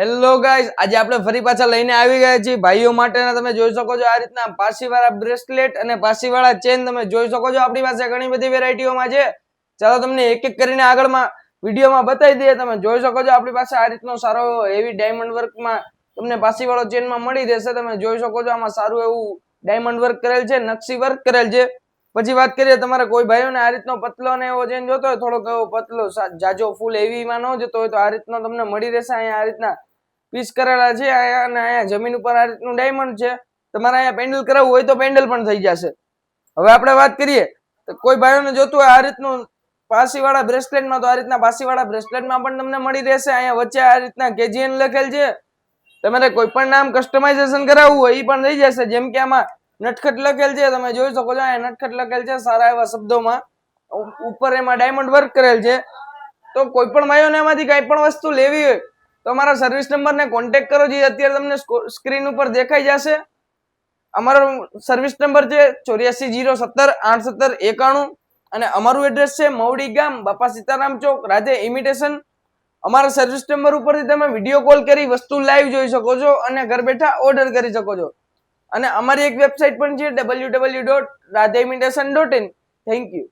Hello guys આજે આપણે ફરી પાછા લઈને આવી ગયા છીએ. ભાઈઓ માટેના તમે જોઈ શકો છો આ રીતના પાસીવાળા બ્રેસલેટ અને પાસીવાળા ચેન તમે જોઈ શકો છો આપણી પાસે ઘણી બધી વેરાયટીઓમાં છે. ચાલો તમને એક એક કરીને આગળમાં વિડીયોમાં બતાવી દઈએ. તમે જોઈ શકો છો આપણી પાસે આ રીતનો સારો એવી ડાયમંડ વર્કમાં તમને પાસીવાળો ચેનમાં મળી રહેશે. તમે જોઈ શકો છો આમાં સારું એવું ડાયમંડ વર્ક કરેલ છે, નકશી વર્ક કરેલ છે. પછી વાત કરીએ તમારે કોઈ ભાઈઓને આ રીતનો પતલો ને એવો ચેન જોતો હોય, થોડોક એવો પતલો જાજો ફૂલ એવીમાં ન જતો હોય તો આ રીતનો તમને મળી રહેશે. અહીંયા આ રીતના પીસ કરેલા છે અહીંયા અને અહીંયા જમીન ઉપર આ રીતનું ડાયમંડ છે. તમારે અહીંયા પેન્ડલ કરાવવું હોય તો પેન્ડલ પણ થઈ જશે. હવે આપણે વાત કરીએ, તો કોઈ ભાઈઓને જોતું હોય આ રીતનું પાસીવાળા બ્રેસલેટમાં, તો આ રીતના પાસીવાળા બ્રેસલેટમાં પણ તમને મળી રહેશે. અહીંયા વચ્ચે આ રીતના કેજીએન લખેલ છે. તમારે કોઈ પણ નામ કસ્ટમાઇઝેશન કરાવવું હોય એ પણ થઈ જશે. જેમ કે આમાં નટખટ લખેલ છે, તમે જોઈ શકો છો, અહીંયા નટખટ લખેલ છે, સારા એવા શબ્દોમાં. ઉપર એમાં ડાયમંડ વર્ક કરેલ છે. તો કોઈ પણ ભાઈઓને એમાંથી કાંઈ પણ વસ્તુ લેવી હોય તો અમારા સર્વિસ નંબરને કોન્ટેક કરો જે અત્યારે તમને સ્ક્રીન ઉપર દેખાઈ જશે. અમારો સર્વિસ નંબર છે ચોર્યાસી જીરો સત્તર આઠ સત્તર એકાણું અને અમારું એડ્રેસ છે મવડી ગામ, બાપા સીતારામ ચોક રાધે ઇમિટેશન અમારા સર્વિસ નંબર ઉપરથી તમે વીડિયો કોલ કરી વસ્તુ લાઈવ જોઈ શકો છો અને ઘર બેઠા ઓર્ડર કરી શકો છો. અને અમારી એક વેબસાઇટ પણ છે W W dot Radhe imitation dot in thank you